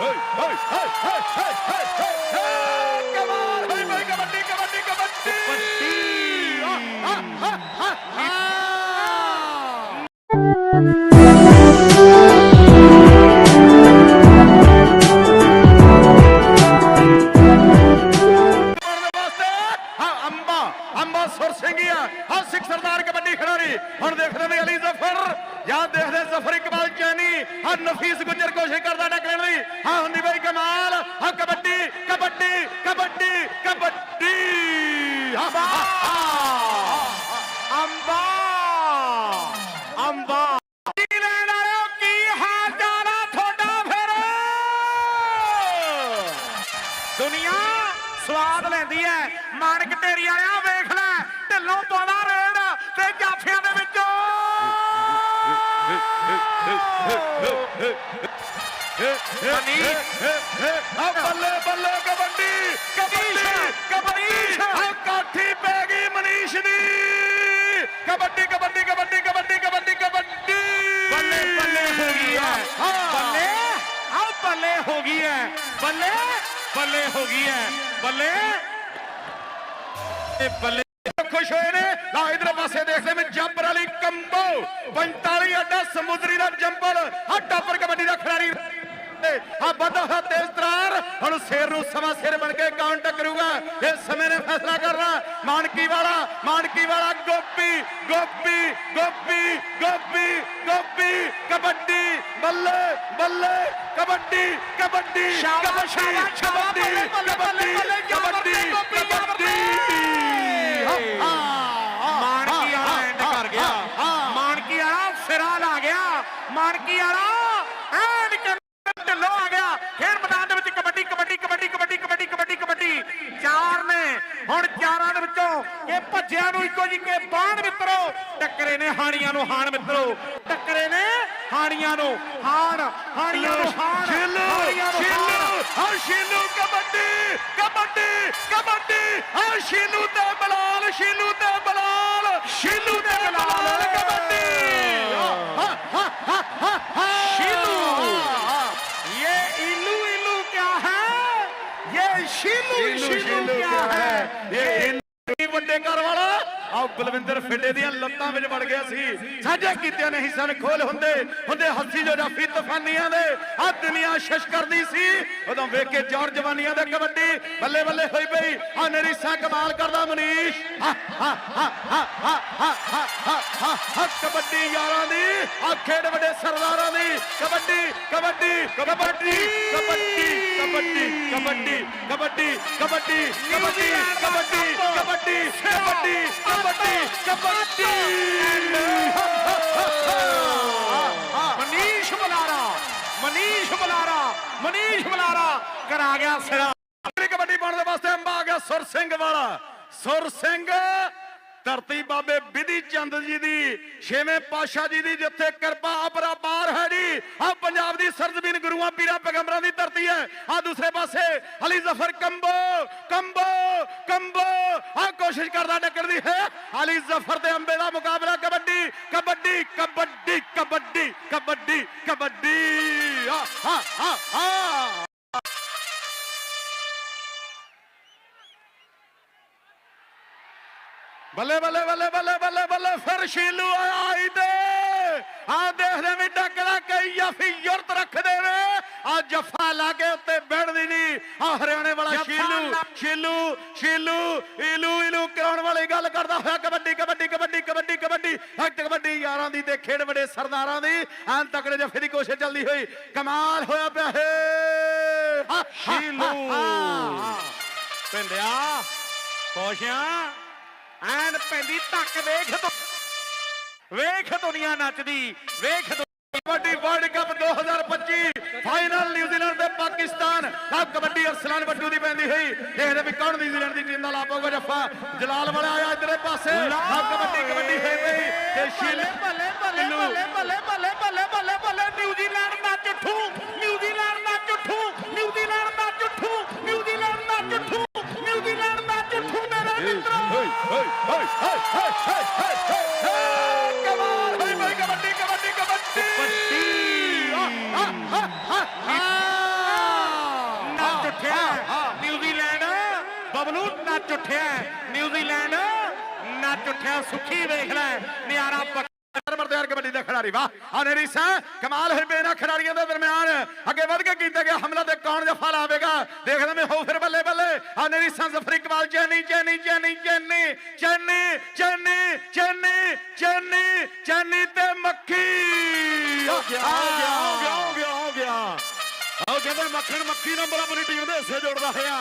ਹਾਏ ਹਾਏ ਹਾਏ ਹਾਏ ਆ ਆ ਸਿੱਖ ਸਰਦਾਰ ਕਬੱਡੀ ਖਿਡਾਰੀ ਹੁਣ ਦੇਖਦੇ ਨੇ ਅਲੀ ਜ਼ਫਰ। ਜਾਂ ਦੇਖਦੇ ਜ਼ਫਰ ਇਕਬਾਲ ਚੈਨੀ। ਹਰ ਨਫੀਸ ਗੁੱਜਰ ਕੋਸ਼ਿਸ਼ ਕਰਦਾ ਆ ਹੁੰਦੀ ਬਈ ਕਮਾਲ। ਆ ਕਬੱਡੀ ਕਬੱਡੀ ਕਬੱਡੀ ਕਬੱਡੀ। ਅੰਬਾ ਅੰਬਾ। ਅੰਬਾ ਦੁਨੀਆ ਸਵਾਦ ਲੈਂਦੀ ਹੈ ਮਾਨਕ ਢੇਰੀ ਵਾਲੇ ਮਨੀ ਆ ਬੱਲੇ ਬੱਲੇ ਕਬੱਡੀ ਕਬੱਡੀ। ਕਬੱਡੀ। ਆ ਕਾਠੀ ਪੈ ਗਈ ਮਨੀਸ਼ ਦੀ। ਕਬੱਡੀ ਕਬੱਡੀ ਕਬੱਡੀ ਕਬੱਡੀ ਕਬੱਡੀ ਕਬੱਡੀ। ਬੱਲੇ ਬੱਲੇ ਹੋ ਗਈ ਹੈ। ਬੱਲੇ ਆ ਬੱਲੇ ਹੋ ਗਈ ਹੈ। ਬੱਲੇ ਬੱਲੇ ਹੋ ਗਈ ਹੈ। ਬੱਲੇ। ਇਹ ਬੱਲੇ। ਖੁਸ਼ ਹੋਏ ਨੇ। ਲਾ ਇਧਰ ਪਾਸੇ ਦੇਖਦੇ ਮੈਂ ਜੰਪਰ ਵਾਲੀ ਕੰਬੋ। 45 ਅੱਡਾ ਸਮੁੰਦਰੀ ਦਾ ਜੰਪਰ ਆ ਟੱਪਰ ਕਬੱਡੀ ਦਾ ਖਿਡਾਰੀ। ਆ ਵੱਡਾ ਹੋਇਆ ਤੇਜ਼ ਤਰਾਰ ਹੁਣ ਸ਼ੇਰ ਨੂੰ ਸਮਾਂ ਸਿਰ ਬਣ ਕੇ ਕਾਊਂਟ ਕਰੂਗਾ ਇਹ ਸਮੇਂ ਨੇ ਫੈਸਲਾ ਕਰਨਾ ਮਾਨਕੀ ਵਾਲਾ ਮਾਨਕੀ ਵਾਲਾ ਗੋਪੀ ਗੋਪੀ ਗੋਪੀ ਗੋਪੀ ਗੋਪੀ ਕਬੱਡੀ ਬੱਲੇ ਬੱਲੇ ਕਬੱਡੀ ਕਬੱਡੀ ਸ਼ਾਬਾਸ਼, ਸ਼ਾਬਾਸ਼, ਸ਼ਾਬਾਸ਼, ਕਬੱਡੀ ਬੱਲੇ, ਬੱਲੇ, ਬੱਲੇ, ਬੱਲੇ, ਯਾਰ ਕਬੱਡੀ ਬੱਲੇ, ਗੋਪੀ, ਯਾਰ ਕਬੱਡੀ ਮਾਨਕੀ ਵਾਲਾ ਐਂਡ ਕਰ ਗਿਆ ਮਾਨਕੀ ਵਾਲਾ ਸਿਰਾ ਲਾ ਗਿਆ ਮਾਨਕੀ ਵਾਲਾ ਐਂਡ ਕਰ ਢਿੱਲੋਂ ਆ ਗਿਆ ਖੇਡ ਮੈਦਾਨ ਦੇ ਵਿੱਚ ਕਬੱਡੀ ਕਬੱਡੀ ਕਬੱਡੀ ਕਬੱਡੀ ਕਬੱਡੀ ਕਬੱਡੀ ਕਬੱਡੀ ਚਾਰ ਨੇ। ਹੁਣ ਚਾਰਾਂ ਦੇ ਵਿੱਚੋਂ ਇਹ ਭੱਜਿਆ ਨੂੰ ਇੱਕੋ ਜੀ ਕੇ ਬਾਣ ਮਿੱਤਰੋ। ਟੱਕਰੇ ਨੇ ਹਾਣੀਆਂ ਨੂੰ ਹਾਣ ਮਿੱਤਰੋ। ਟੱਕਰੇ ਨੇ ਹਾਣੀਆਂ ਨੂੰ ਹਾਣ ਹਾਣੀਆਂ ਨੂੰ ਹਾਣ ਸ਼ੀਲੂ ਹਾਣੀਆਂ ਨੂੰ ਹਾਣ। ਸ਼ੀਲੂ ਹਾਂ ਸ਼ੀਲੂ ਕਬੱਡੀ ਕਬੱਡੀ ਕਬੱਡੀ ਹਾਂ ਸ਼ੀਲੂ ਤੇ ਬਲਾਲ ਸ਼ੀਲੂ ਤੇ ਬਲਾਲ। ਵੱਡੇ ਘਰ ਵਾਲਾ ਆ ਬਲਵਿੰਦਰ ਫਿੱਡੇ ਦੀਆਂ ਲੱਤਾਂ ਵਿੱਚ ਵੜ ਗਿਆ ਸੀ ਸਾਂਝੇ ਕੀਤਿਆਂ ਨਹੀਂ ਸਨ ਖੋਲ ਹੁੰਦੇ ਹੁੰਦੇ ਹੱਸੀ ਜੋ ਜਾਫੀ ਤੂਫਾਨੀਆਂ ਦੇ ਆ ਦੁਨੀਆ ਸ਼ਸ਼ ਕਰਦੀ ਸੀ ਉਦੋਂ ਵੇਖ ਕੇ ਜੌਰ ਜਵਾਨੀਆਂ ਦੇ ਕਬੱਡੀ ਬੱਲੇ ਬੱਲੇ ਹੋਈ ਪਈ ਆ ਨਰੀਸਾ ਕਮਾਲ ਕਰਦਾ ਮਨੀਸ਼ ਹਾ ਹਾ ਹਾ ਹਾ ਹਾ ਹਾ ਕਬੱਡੀ ਯਾਰਾਂ ਦੀ ਆ ਖੇਡ ਵੱਡੇ ਸਰਦਾਰਾਂ ਦੀ ਕਬੱਡੀ ਕਬੱਡੀ ਕਬੱਡੀ ਕਬੱਡੀ ਕਬੱਡੀ ਕਬੱਡੀ ਕਬੱਡੀ ਕਬੱਡੀ ਕਬੱਡੀ ਕਬੱਡੀ ਕਬੱਡੀ ਕਬੱਡੀ ਕਬੱਡੀ ਕਬੱਡੀ ਮਨੀਸ਼ ਬਲਾਰਾ ਮਨੀਸ਼ ਬਲਾਰਾ ਮਨੀਸ਼ ਬਲਾਰਾ ਕਰਾ ਗਿਆ ਸਿਰਾ। ਕਬੱਡੀ ਪਾਉਣ ਦੇ ਵਾਸਤੇ ਅੰਬਾ ਆ ਗਿਆ ਸੁਰ ਸਿੰਘ ਵਾਲਾ। ਸੁਰ ਸਿੰਘ ਧਰਤੀ ਬਾਬੇ ਵਿਧੀ ਚੰਦ ਜੀ ਦੀ, ਛੇਵੇਂ ਪਾਸ਼ਾ ਜੀ ਦੀ, ਜਿੱਥੇ ਕਿਰਪਾ ਅਪਰਪਾਰ ਹੈ ਜੀ। ਆ ਪੰਜਾਬ ਦੀ ਸਰਜ਼ਮੀਨ ਗੁਰੂਆਂ, ਪੀਰਾਂ, ਪੈਗੰਬਰਾਂ ਦੀ ਧਰਤੀ ਹੈ। ਆ ਦੂਸਰੇ ਪਾਸੇ Ali Zafar combo combo combo. ਆ ਕੋਸ਼ਿਸ਼ ਕਰਦਾ ਟੱਕਰ ਦੀ ਹੈ। ਅਲੀ ਜ਼ਫਰ ਦੇ ਅੰਬੇ ਦਾ ਮੁਕਾਬਲਾ ਕਬੱਡੀ ਕਬੱਡੀ ਕਬੱਡੀ। ਬੱਲੇ ਬੱਲੇ ਬੱਲੇ ਬੱਲੇ ਬੱਲੇ ਬੱਲੇ ਫਿਰ ਸ਼ੀਲੂ ਆਇਆ ਇਦੇ ਆ ਦੇਖਦੇ ਵੀ ਟੱਕਰਾ ਕਈ ਯਾਫੀ ਯੁਰਤ ਰੱਖਦੇ ਨੇ। ਆ ਜੱਫਾ ਲਾਗੇ ਉੱਤੇ ਬੈਠਦੀ ਨਹੀਂ ਆ ਹਰਿਆਣੇ ਵਾਲਾ ਸ਼ੀਲੂ ਲਾ- ਸ਼ੀਲੂ ਸ਼ੀਲੂ ਇਲੂ ਇਲੂ ਕਰਾਉਣ ਵਾਲੀ ਗੱਲ ਕਰਦਾ ਹੋਇਆ ਕਬੱਡੀ ਕਬੱਡੀ ਕਬੱਡੀ ਕਬੱਡੀ ਕਬੱਡੀ। ਹੱਕ ਕਬੱਡੀ ਯਾਰਾਂ ਦੀ ਤੇ ਖੇਡ ਬੜੇ ਸਰਦਾਰਾਂ ਦੀ। ਆਂ ਤਕੜੇ ਜੱਫੇ ਦੀ ਕੋਸ਼ਿਸ਼ ਚੱਲਦੀ ਹੋਈ। ਕਮਾਲ ਹੋਇਆ ਪਿਆ ਹੈ ਸ਼ੀਲੂ। ਪਿੰਡਿਆ ਖੁਸ਼ਿਆ ਐਨ ਪੈਂਦੀ ਧੱਕ ਵੇਖ ਤੂੰ ਵੇਖ ਦੁਨੀਆ ਨੱਚਦੀ ਵੇਖ ਦੁ- kabaddi world cup 2025 final New Zealand ਤੇ ਪਾਕਿਸਤਾਨ। ਆ ਕਬੱਡੀ ਅਰਸਲਾਨ ਬੱਟੂ ਦੀ ਪੈਂਦੀ ਹੋਈ। ਦੇਖਦੇ ਵੀ ਕੌਣ ਨਿਊਜ਼ੀਲੈਂਡ ਦੀ ਟੀਮ ਨਾਲ ਆਪੋਗਾ ਜੱਫਾ। ਜਲਾਲ ਵਾਲਾ ਆਇਆ ਇਧਰੇ ਪਾਸੇ। ਆ ਕਬੱਡੀ ਕਬੱਡੀ ਹੋਈ ਤੇ ਸ਼ੀਲ ਬੱਲੇ ਬੱਲੇ ਸ਼ੀਲੂ। ਬੱਲੇ ਕਮਾਲ ਹੋਈ ਬਈ ਨਿਊਜ਼ੀਲੈਂਡ ਬਬਲੂ ਨੱਚ ਉੱਠਿਆ ਨਿਊਜ਼ੀਲੈਂਡ ਨੱਚ ਉੱਠਿਆ ਸੁੱਖੀ ਵੇਖ ਲੈ ਨਿਆਰਾ ਤਿਆਰ ਕਬੱਡੀ ਦਾ ਖਿਡਾਰੀ ਵਾਹ। ਅਨੇਰੀਸਾ ਕਮਾਲ ਹੋਈ ਬੇਨਾ ਖਿਡਾਰੀਆਂ ਦੇ ਦਰਮਿਆਨ। ਅੱਗੇ ਵੱਧ ਕੇ ਕੀਤਾ ਗਿਆ ਹਮਲਾ ਤੇ ਕੌਣ ਜਫਾ ਲਾਵੇਗਾ? ਦੇਖਦਾ ਮੈਂ ਹੋ ਫਿਰ ਬੱਲੇ ਬੱਲੇ। ਅਨੇਰੀਸਾ ਜ਼ਫਰ ਇਕਬਾਲ ਚੈਨੀ ਚੈਨੀ ਚੈਨੀ ਚੈਨੀ ਚੈਨੀ ਚੈਨੀ ਚੈਨੀ ਚੈਨੀ ਚੈਨੀ ਤੇ ਮੱਖੀ। ਹੋ ਗਿਆ ਹੋ ਗਿਆ ਹੋ ਗਿਆ ਹੋ ਗਿਆ ਹੋ ਗਿਆ। ਉਹ ਕਹਿੰਦੇ ਮੱਖਣ ਮੱਖੀ ਨੰਬਰ ਆਪਣੀ ਟੀਮ ਦੇ ਹਿੱਸੇ ਜੋੜਦਾ ਹੋਇਆ।